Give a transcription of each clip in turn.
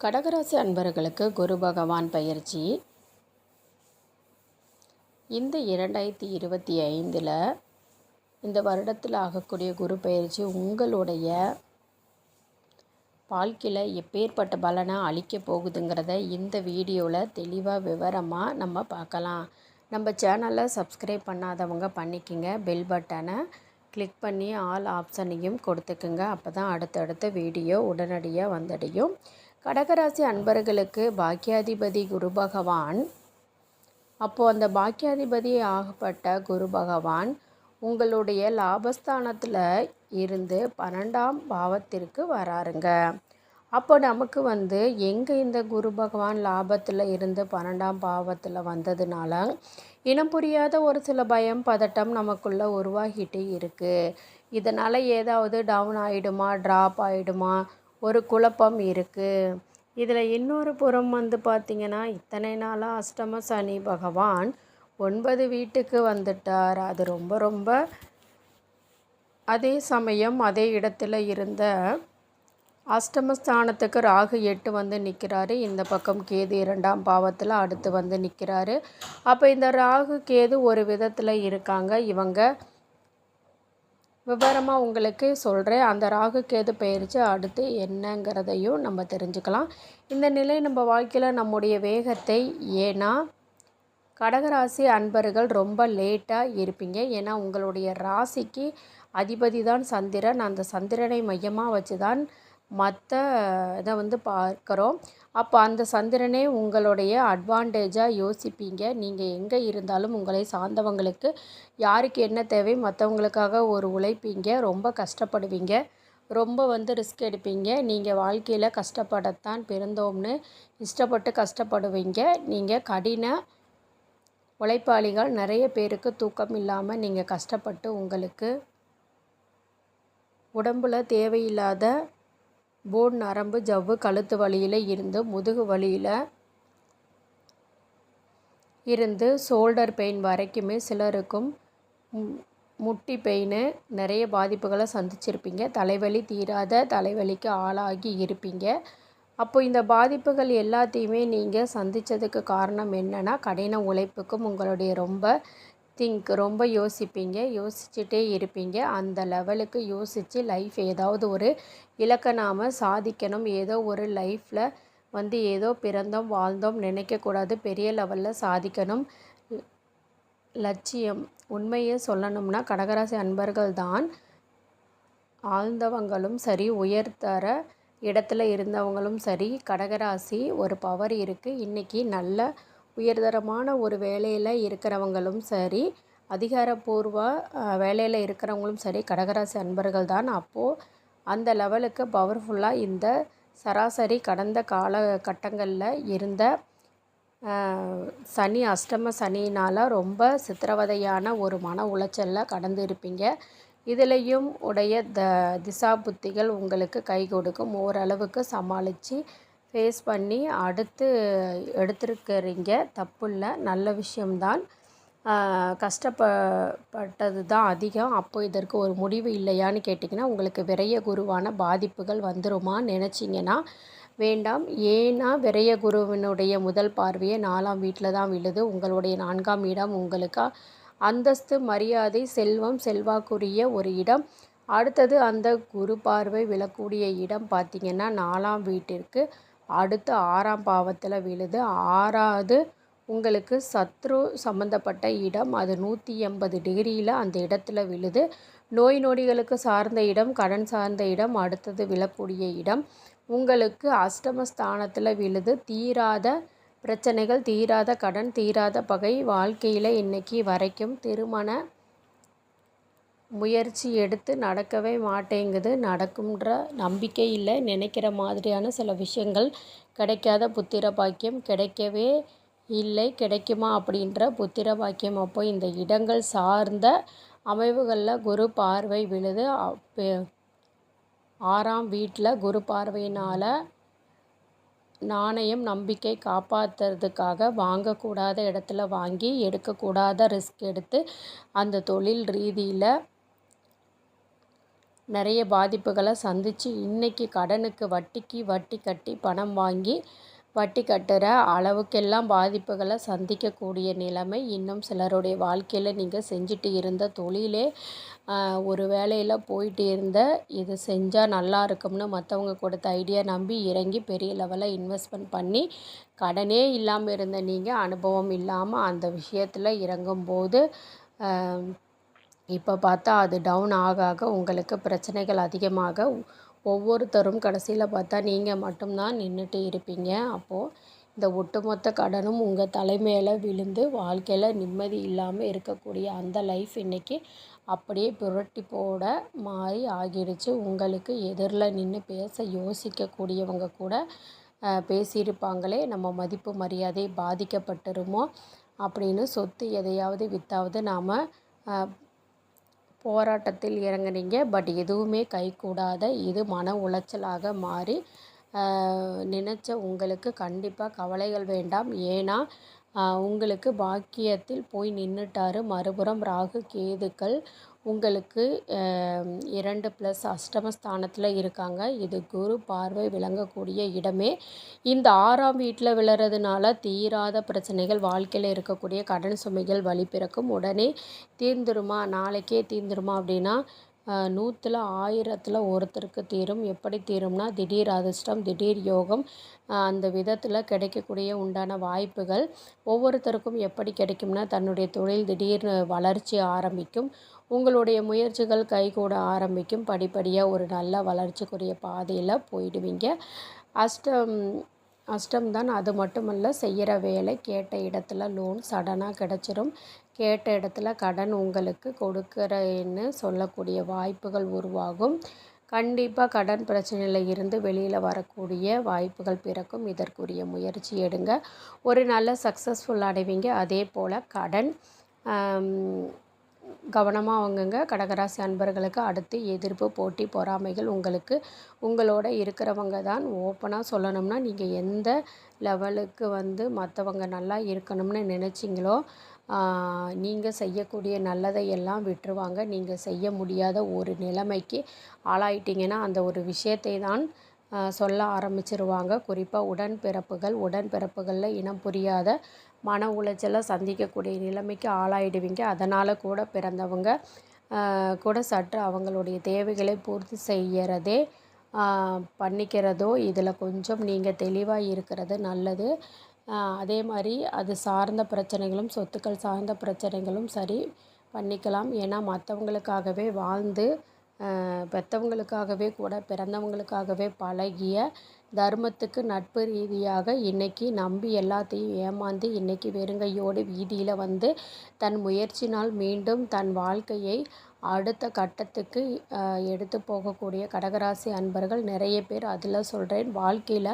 கடகராசி அன்பர்களுக்கு குரு பகவான் பயிற்சி. இந்த இரண்டாயிரத்தி இருபத்தி ஐந்தில் இந்த வருடத்தில் ஆகக்கூடிய குரு பயிற்சி உங்களுடைய வாழ்க்கையில் எப்பேற்பட்ட பலனை அளிக்க போகுதுங்கிறத இந்த வீடியோவில் தெளிவாக விவரமாக நம்ம பார்க்கலாம். நம்ம சேனலை சப்ஸ்கிரைப் பண்ணாதவங்க பண்ணிக்கோங்க. பெல் பட்டனை கிளிக் பண்ணி ஆல் ஆப்ஷனையும் கொடுத்துக்குங்க. அப்போ தான் அடுத்தடுத்த வீடியோ உடனடியாக வந்தடையும். கடகராசி அன்பர்களுக்கு பாக்கியாதிபதி குரு பகவான். அப்போது அந்த பாக்கியாதிபதி ஆகப்பட்ட குரு பகவான் உங்களுடைய லாபஸ்தானத்தில் இருந்து பன்னெண்டாம் பாவத்திற்கு வராருங்க. அப்போ நமக்கு வந்து எங்கே இந்த குரு பகவான் லாபத்தில் இருந்து பன்னெண்டாம் பாவத்தில் வந்ததுனால இனம் புரியாத ஒரு சில பயம் பதட்டம் நமக்குள்ளே உருவாகிட்டு இருக்குது இதனால் ஏதாவது டவுன் ஆகிடுமா ட்ராப் ஆகிடுமா ஒரு குழப்பம் இருக்குது இதில் இன்னொரு புறம் வந்து பார்த்திங்கன்னா இத்தனை நாளாக அஷ்டம சனி பகவான் ஒன்பது வீட்டுக்கு வந்துட்டார். அது ரொம்ப ரொம்ப அதே சமயம் அதே இடத்துல இருந்த அஷ்டமஸ்தானத்துக்கு ராகு எட்டு வந்து நிற்கிறாரு இந்த பக்கம் கேது இரண்டாம் பாவத்தில் அடுத்து வந்து நிற்கிறாரு அப்போ இந்த ராகு கேது ஒரு விதத்தில் இருக்காங்க. இவங்க விவரமாக உங்களுக்கு சொல்கிறேன் அந்த ராகு கேது பயிற்சி அடுத்து என்னங்கிறதையும் நம்ம தெரிஞ்சுக்கலாம். இந்த நிலை நம்ம வாழ்க்கையில் நம்முடைய வேகத்தை ஏன்னா கடகராசி அன்பர்கள் ரொம்ப லேட்டாக இருப்பீங்க. ஏன்னா உங்களுடைய ராசிக்கு அதிபதி தான் சந்திரன். அந்த சந்திரனை மையமாக வச்சு தான் மற்ற இதை வந்து பார்க்குறோம். அப்போ அந்த சந்திரனே உங்களுடைய அட்வான்டேஜாக யோசிப்பீங்க. நீங்கள் எங்கே இருந்தாலும் உங்களை சார்ந்தவங்களுக்கு யாருக்கு என்ன தேவை மற்றவங்களுக்காக ஒரு உழைப்பீங்க. ரொம்ப கஷ்டப்படுவீங்க. ரொம்ப வந்து ரிஸ்க் எடுப்பீங்க. நீங்கள் வாழ்க்கையில் கஷ்டப்படத்தான் பிறந்தோம்னு இஷ்டப்பட்டு கஷ்டப்படுவீங்க. நீங்கள் கடின உழைப்பாளிகள். நிறைய பேருக்கு தூக்கம் இல்லாமல் நீங்கள் கஷ்டப்பட்டு உங்களுக்கு உடம்பில் தேவையில்லாத போன் நரம்பு ஜவ்வு கழுத்து வலியில் இருந்து முதுகு வலியில் இருந்து ஷோல்டர் பெயின் வரைக்குமே சிலருக்கும் முட்டி பெயின் நிறைய பாதிப்புகளை சந்திச்சிருப்பீங்க. தலைவலி தீராத தலைவலிக்கு ஆளாகி இருப்பீங்க. அப்போ இந்த பாதிப்புகள் எல்லாத்தையுமே நீங்கள் சந்தித்ததுக்கு காரணம் என்னென்னா கடின உழைப்புக்கும் உங்களுடைய ரொம்ப திங்க் ரொம்ப யோசிப்பீங்க யோசிச்சுட்டே இருப்பீங்க. அந்த லெவலுக்கு யோசித்து லைஃப் ஏதாவது ஒரு இலக்கை நாம் சாதிக்கணும். ஏதோ ஒரு லைஃப்பில் வந்து ஏதோ பிறந்தோம் வாழ்ந்தோம் நினைக்கக்கூடாது பெரிய லெவலில் சாதிக்கணும். லட்சியம் உண்மையை சொல்லணும்னா கடகராசி அன்பர்கள் தான் ஆழ்ந்தவங்களும் சரி உயர்தர இடத்துல இருந்தவங்களும் சரி கடகராசி ஒரு பவர் இருக்குது இன்றைக்கி நல்ல உயர்தரமான ஒரு வேலையில் இருக்கிறவங்களும் சரி அதிகாரப்பூர்வ வேலையில் இருக்கிறவங்களும் சரி கடகராசி அன்பர்கள் தான். அப்போது அந்த லெவலுக்கு பவர்ஃபுல்லாக இந்த சராசரி கடந்த காலகட்டங்களில் இருந்த சனி அஷ்டம சனினால் ரொம்ப சித்திரவதையான ஒரு மன உளைச்சலில் கடந்து இருப்பீங்க. இதுலேயும் உடைய த திசா புத்திகள் உங்களுக்கு கை கொடுக்கும். ஓரளவுக்கு சமாளித்து ஃபேஸ் பண்ணி அடுத்து எடுத்திருக்கிறீங்க. தப்பு இல்லை நல்ல விஷயம்தான். கஷ்டப்பட்டது தான் அதிகம். அப்போ இதற்கு ஒரு முடிவு இல்லையான்னு கேட்டிங்கன்னா உங்களுக்கு விரைய குருவான பாதிப்புகள் வந்துருமா நினச்சிங்கன்னா வேண்டாம். ஏன்னா விரைய குருவினுடைய முதல் பார்வையே நாலாம் வீட்டில் தான் விழுது. உங்களுடைய நான்காம் இடம் உங்களுக்கு அந்தஸ்து மரியாதை செல்வம் செல்வாக்குரிய ஒரு இடம். அடுத்தது அந்த குரு பார்வை விழக்கூடிய இடம் பார்த்திங்கன்னா நாலாம் வீட்டிற்கு அடுத்து ஆறாம் பாவத்தில் விழுது. ஆறாவது உங்களுக்கு சத்ரு சம்மந்தப்பட்ட இடம். அது நூற்றி எண்பது டிகிரியில் அந்த இடத்துல விழுது. நோய் நொடிகளுக்கு சார்ந்த இடம் கடன் சார்ந்த இடம் அடுத்தது விழக்கூடிய இடம். உங்களுக்கு அஷ்டமஸ்தானத்தில் விழுது. தீராத பிரச்சனைகள் தீராத கடன் தீராத பகை வாழ்க்கையில் இன்றைக்கி வரைக்கும் திருமண முயற்சி எடுத்து நடக்கவே மாட்டேங்குது. நடக்கும்ன்ற நம்பிக்கை இல்லை. நினைக்கிற மாதிரியான சில விஷயங்கள் கிடைக்காத புத்திர பாக்கியம் கிடைக்கவே இல்லை. கிடைக்குமா அப்படின்ற புத்திர பாக்கியம் அப்போ இந்த இடங்கள் சார்ந்த அமைவுகளில் குரு பார்வை விழுது. ஆறாம் வீட்டில் குரு பார்வையினால் நாணயம் நம்பிக்கை காப்பாற்றுறதுக்காக வாங்கக்கூடாத இடத்துல வாங்கி எடுக்கக்கூடாத ரிஸ்க் எடுத்து அந்த தொழில் ரீதியில் நிறைய பாதிப்புகளை சந்தித்து இன்றைக்கி கடனுக்கு வட்டிக்கு வட்டி கட்டி பணம் வாங்கி வட்டி கட்டுற அளவுக்கெல்லாம் பாதிப்புகளை சந்திக்கக்கூடிய நிலைமை இன்னும் சிலருடைய வாழ்க்கையில் நீங்கள் செஞ்சுட்டு இருந்த தொழிலே ஒரு வேலையில் போயிட்டு இருந்த இது செஞ்சால் நல்லா இருக்கும்னு மற்றவங்க கொடுத்த ஐடியா நம்பி இறங்கி பெரிய லெவலில் இன்வெஸ்ட்மெண்ட் பண்ணி கடனே இல்லாமல் இருந்த நீங்கள் அனுபவம் இல்லாமல் அந்த விஷயத்தில் இறங்கும்போது இப்போ பார்த்தா அது டவுன் ஆக ஆக உங்களுக்கு பிரச்சனைகள் அதிகமாக ஒவ்வொருத்தரும் கடைசியில் பார்த்தா நீங்கள் மட்டும்தான் நின்றுட்டு இருப்பீங்க. அப்போது இந்த ஒட்டுமொத்த கடனும் உங்கள் தலைமையில் விழுந்து வாழ்க்கையில் நிம்மதி இல்லாமல் இருக்கக்கூடிய அந்த லைஃப் இன்றைக்கி அப்படியே புரட்டி போட மாறி ஆகிடுச்சு உங்களுக்கு எதிரில் நின்று பேச யோசிக்கக்கூடியவங்க கூட பேசியிருப்பாங்களே நம்ம மதிப்பு மரியாதை பாதிக்கப்பட்டுருமோ அப்படின்னு சொத்து எதையாவது வித்தாவது நாம் போராட்டத்தில் இறங்குனீங்க. பட் எதுவுமே கைகூடாத இது மன உளைச்சலாக மாறி நினச்ச உங்களுக்கு கண்டிப்பாக கவலைகள் வேண்டாம். ஏன்னா உங்களுக்கு பாக்கியத்தில் போய் நின்றுட்டாரு மறுபுறம் ராகு கேதுக்கள். உங்களுக்கு இரண்டு ப்ளஸ் அஷ்டமஸ்தானத்தில் இருக்காங்க. இது குரு பார்வை விளங்கக்கூடிய இடமே. இந்த ஆறாம் வீட்டில் விழுறதுனால தீராத பிரச்சனைகள் வாழ்க்கையில் இருக்கக்கூடிய கடன் சுமைகள் வழி பிறக்கும். உடனே தீர்ந்துருமா? நாளைக்கே தீர்ந்துருமா அப்படின்னா நூற்றில் ஆயிரத்தில் ஒருத்தருக்கு தீரும். எப்படி தீரும்னா திடீர் அதிர்ஷ்டம் திடீர் யோகம் அந்த விதத்தில் கிடைக்கக்கூடிய உண்டான வாய்ப்புகள். ஒவ்வொருத்தருக்கும் எப்படி கிடைக்கும்னா தன்னுடைய தொழில் திடீர் வளர்ச்சி ஆரம்பிக்கும். உங்களுடைய முயற்சிகள் கைகூட ஆரம்பிக்கும். படிப்படியாக ஒரு நல்ல வளர்ச்சிக்குரிய பாதையில் போயிடுவீங்க. அஷ்டம் அஷ்டம் தான் அது மட்டுமல்ல செய்கிற வேலை கேட்ட இடத்துல லோன் சடனாக கிடச்சிரும். கேட்ட இடத்துல கடன் உங்களுக்கு கொடுக்குறேன்னு சொல்லக்கூடிய வாய்ப்புகள் உருவாகும். கண்டிப்பாக கடன் பிரச்சனையில் இருந்து வெளியில் வரக்கூடிய வாய்ப்புகள் பிறக்கும். இதற்குரிய முயற்சி எடுங்க. ஒரு நல்ல சக்ஸஸ்ஃபுல் அடைவீங்க. அதே போல் கடன் கவனமாக வாங்குங்க. கடகராசி அன்பர்களுக்கு அடுத்து எதிர்ப்பு போட்டி பொறாமைகள் உங்களுக்கு உங்களோட இருக்கிறவங்க தான் ஓப்பனாக சொல்லணும்னா நீங்கள் எந்த லெவலுக்கு வந்து மற்றவங்க நல்லா இருக்கணும்னு நினச்சிங்களோ நீங்கள் செய்யக்கூடிய நல்லதை எல்லாம் விட்டுருவாங்க. நீங்கள் செய்ய முடியாத ஒரு நிலைமைக்கு ஆளாயிட்டிங்கன்னா அந்த ஒரு விஷயத்தை தான் சொல்ல ஆரம்பிச்சிருவாங்க. குறிப்பாக உடன்பிறப்புகள் உடன்பிறப்புகளில் இனம் புரியாத மன உளைச்சலை சந்திக்கக்கூடிய நிலைமைக்கு ஆளாயிடுவீங்க. அதனால் கூட பிறந்தவங்க கூட சற்று அவங்களுடைய தேவைகளை பூர்த்தி செய்கிறதே பண்ணிக்கிறதோ இதில் கொஞ்சம் நீங்கள் தெளிவாக இருக்கிறது நல்லது. அதே மாதிரி அது சார்ந்த பிரச்சனைகளும் சொத்துக்கள் சார்ந்த பிரச்சனைகளும் சரி பண்ணிக்கலாம். ஏன்னா மற்றவங்களுக்காகவே வாழ்ந்து பெற்றவங்களுக்காகவே கூட பிறந்தவங்களுக்காகவே பழகிய தர்மத்துக்கு நட்பு ரீதியாக இன்றைக்கி நம்பி எல்லாத்தையும் ஏமாந்து இன்றைக்கி வெறுங்கையோடு வீதியில் வந்து தன் முயற்சினால் மீண்டும் தன் வாழ்க்கையை அடுத்த கட்டத்துக்கு எடுத்து போகக்கூடிய கடகராசி அன்பர்கள் நிறைய பேர் அதில் சொல்கிறேன் வாழ்க்கையில்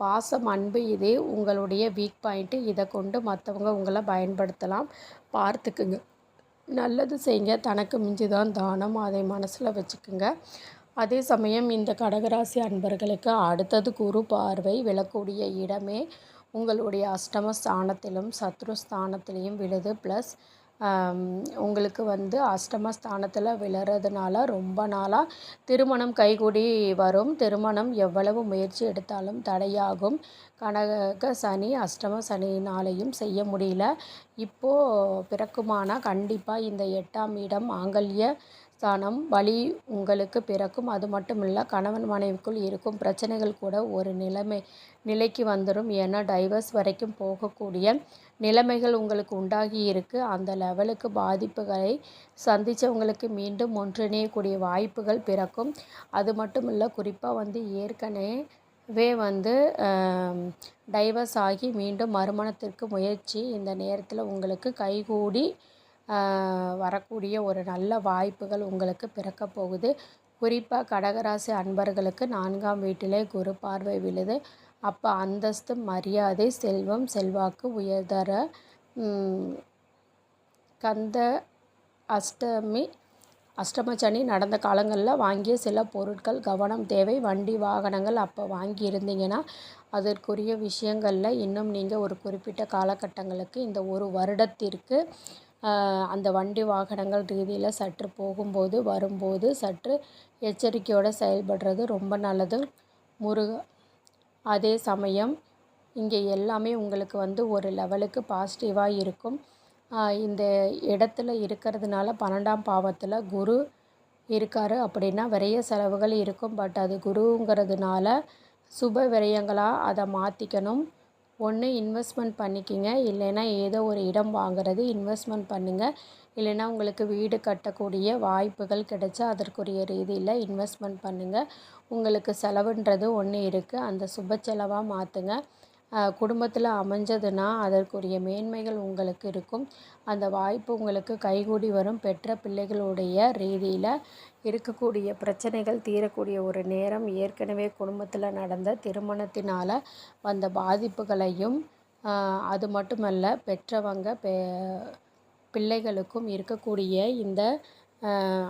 பாசம் அன்பு இதே உங்களுடைய வீக் பாயிண்ட்டு இதை கொண்டு மற்றவங்க உங்களை பயன்படுத்தலாம். பார்த்துக்குங்க. நல்லது செய்யுங்க. தனக்கு மிஞ்சி தான் தானம். அதை மனசில் வச்சுக்குங்க. அதே சமயம் இந்த கடகராசி அன்பர்களுக்கு அடுத்தது குரு பார்வை விழக்கூடிய இடமே உங்களுடைய அஷ்டம ஸ்தானத்திலும் சத்ரு ஸ்தானத்திலையும் விழுது. ப்ளஸ் உங்களுக்கு வந்து அஷ்டமஸ்தானத்தில் விழுறதுனால ரொம்ப நாளாக திருமணம் கைகூடி வரும். திருமணம் எவ்வளவு முயற்சி எடுத்தாலும் தடையாகும். கனக சனி அஷ்டம சனினாலையும் செய்ய முடியல. இப்போது பிறக்குமானால் கண்டிப்பாக இந்த எட்டாம் இடம் ஆங்கல்ய ஸ்தானம் வழி உங்களுக்கு பிறக்கும். அது மட்டும் இல்லை கணவன் மனைவிக்குள் இருக்கும் பிரச்சனைகள் கூட ஒரு நிலைமை நிலைக்கு வந்துடும் ஏன்னா டைவர்ஸ் வரைக்கும் போகக்கூடிய நிலைமைகள் உங்களுக்கு உண்டாகி இருக்குது அந்த லெவலுக்கு பாதிப்புகளை சந்தித்தவங்களுக்கு மீண்டும் ஒன்றிணையக்கூடிய வாய்ப்புகள் பிறக்கும். அது மட்டும் இல்லை குறிப்பாக வந்து ஏற்கனவே வந்து டைவர்ஸ் ஆகி மீண்டும் மறுமணத்திற்கு முயற்சி இந்த நேரத்தில் உங்களுக்கு கைகூடி வரக்கூடிய ஒரு நல்ல வாய்ப்புகள் உங்களுக்கு பிறக்க போகுது. குறிப்பாக கடகராசி அன்பர்களுக்கு நான்காம் வீட்டிலே குரு பார்வை விழுது. அப்போ அந்தஸ்து மரியாதை செல்வம் செல்வாக்கு உயர்தர கந்த அஷ்டமி அஷ்டமச்சனி நடந்த காலங்களில் வாங்கிய சில பொருட்கள் கவனம் தேவை வண்டி வாகனங்கள் அப்போ வாங்கி இருந்தீங்கன்னா அதற்குரிய விஷயங்களில் இன்னும் நீங்கள் ஒரு குறிப்பிட்ட காலகட்டங்களுக்கு இந்த ஒரு வருடத்திற்கு அந்த வண்டி வாகனங்கள் ரீதியில் சற்று போகும்போது வரும்போது சற்று எச்சரிக்கையோடு செயல்படுறது ரொம்ப நல்லது. முருக அதே சமயம் இங்கே எல்லாமே உங்களுக்கு வந்து ஒரு லெவலுக்கு பாசிட்டிவாக இருக்கும். இந்த இடத்துல இருக்கிறதுனால பன்னெண்டாம் பாவத்தில் குரு இருக்கார் அப்படின்னா விரைய செலவுகள் இருக்கும். பட் அது குருங்கிறதுனால சுப விரயங்களாக அதை மாற்றிக்கணும் ஒன்று இன்வெஸ்ட்மெண்ட் பண்ணிக்கிங்க. இல்லைன்னா ஏதோ ஒரு இடம் வாங்குறது இன்வெஸ்ட்மெண்ட் பண்ணுங்கள் இல்லைன்னா உங்களுக்கு வீடு கட்டக்கூடிய வாய்ப்புகள் கிடைச்சா அதற்குரிய ரீதியில் இன்வெஸ்ட்மெண்ட் பண்ணுங்கள் உங்களுக்கு செலவுன்றது ஒன்று இருக்குது அந்த சுப செலவாக மாற்றுங்க குடும்பத்தில் அமைஞ்சதுன்னா அதற்குரிய மேன்மைகள் உங்களுக்கு இருக்கும். அந்த வாய்ப்பு உங்களுக்கு கைகூடி வரும். பெற்ற பிள்ளைகளுடைய ரீதியில் இருக்கக்கூடிய பிரச்சனைகள் தீரக்கூடிய ஒரு நேரம் ஏற்கனவே குடும்பத்தில் நடந்த திருமணத்தினால் வந்த பாதிப்புகளையும் அது மட்டுமல்ல பெற்றவங்க பெ பிள்ளைகளுக்கும் இருக்கக்கூடிய இந்த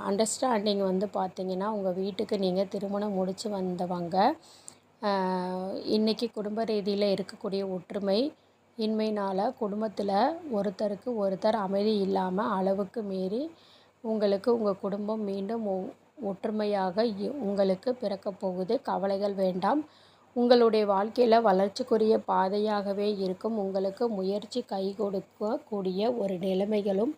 அண்டர்ஸ்டாண்டிங் வந்து பார்த்திங்கன்னா உங்கள் வீட்டுக்கு நீங்கள் திருமணம் முடித்து வந்தவங்க இன்றைக்கி குடும்ப ரீதியில் இருக்கக்கூடிய ஒற்றுமை இன்மையினால் குடும்பத்தில் ஒருத்தருக்கு ஒருத்தர் அமைதி இல்லாமல் அளவுக்கு மீறி உங்களுக்கு உங்கள் குடும்பம் மீண்டும் ஒ ஒற்றுமையாக இ- உங்களுக்கு பிறக்கப் போகுது. கவலைகள் வேண்டாம். உங்களுடைய வாழ்க்கையில் வளர்ச்சிக்குரிய பாதையாகவே இருக்கும். உங்களுக்கு முயற்சி கை கொடுக்கக்கூடிய ஒரு நிலைமைகளும்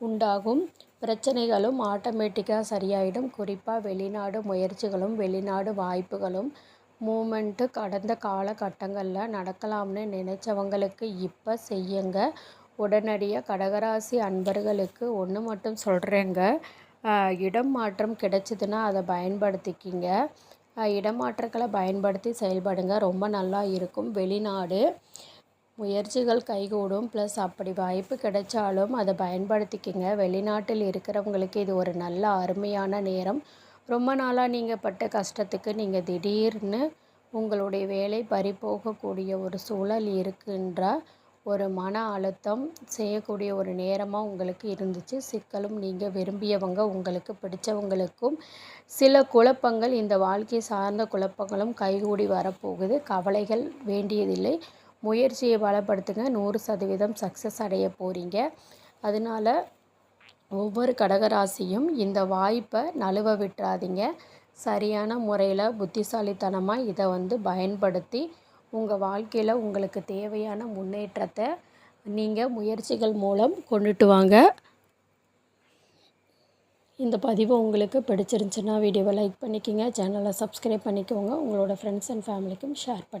உண்டாகும். பிரச்சனைகளும் ஆட்டோமேட்டிக்காக சரியாயிடும். குறிப்பாக வெளிநாடு முயற்சிகளும் வெளிநாடு வாய்ப்புகளும் மூமெண்ட்டு கடந்த காலகட்டங்களில் நடக்கலாம்னு நினச்சவங்களுக்கு இப்போ செய்யுங்க. உடனடியாக கடகராசி அன்பர்களுக்கு ஒன்று மட்டும் சொல்கிறேங்க இடம் மாற்றம் கிடைச்சிதுன்னா அதை பயன்படுத்திக்கிங்க. இடமாற்றங்களை பயன்படுத்தி செயல்படுங்க. ரொம்ப நல்லா இருக்கும். வெளிநாடு முயற்சிகள் கைகூடும். ப்ளஸ் அப்படி வாய்ப்பு கிடைச்சாலும் அதை பயன்படுத்திக்கிங்க. வெளிநாட்டில் இருக்கிறவங்களுக்கு இது ஒரு நல்ல அருமையான நேரம். ரொம்ப நாளாக நீங்கள் பட்ட கஷ்டத்துக்கு நீங்கள் திடீர்னு உங்களுடைய வேலை பறிபோகக்கூடிய ஒரு சூழல் இருக்கின்ற ஒரு மன அழுத்தம் செய்யக்கூடிய ஒரு நேரமாக உங்களுக்கு இருந்துச்சு. சிக்கலும் நீங்கள் விரும்பியவங்க உங்களுக்கு பிடிச்சவங்களுக்கும் சில குழப்பங்கள் இந்த வாழ்க்கை சார்ந்த குழப்பங்களும் கைகூடி வரப்போகுது. கவலைகள் வேண்டியதில்லை. முயற்சியை பலப்படுத்துங்க. நூறு சதவீதம் சக்ஸஸ் அடைய போகிறீங்க அதனால ஒவ்வொரு கடகராசியும் இந்த வாய்ப்பை நழுவ விட்டுறாதீங்க. சரியான முறையில் புத்திசாலித்தனமாக இதை வந்து பயன்படுத்தி உங்கள் வாழ்க்கையில் உங்களுக்கு தேவையான முன்னேற்றத்தை நீங்கள் முயற்சிகள் மூலம் கொண்டுட்டு வாங்க. இந்த பதிவு உங்களுக்கு பிடிச்சிருந்துச்சுன்னா வீடியோவை லைக் பண்ணிக்கோங்க. சேனலை சப்ஸ்கிரைப் பண்ணிக்கோங்க. உங்களோட ஃப்ரெண்ட்ஸ் அண்ட் ஃபேமிலிக்கும் ஷேர் பண்ணி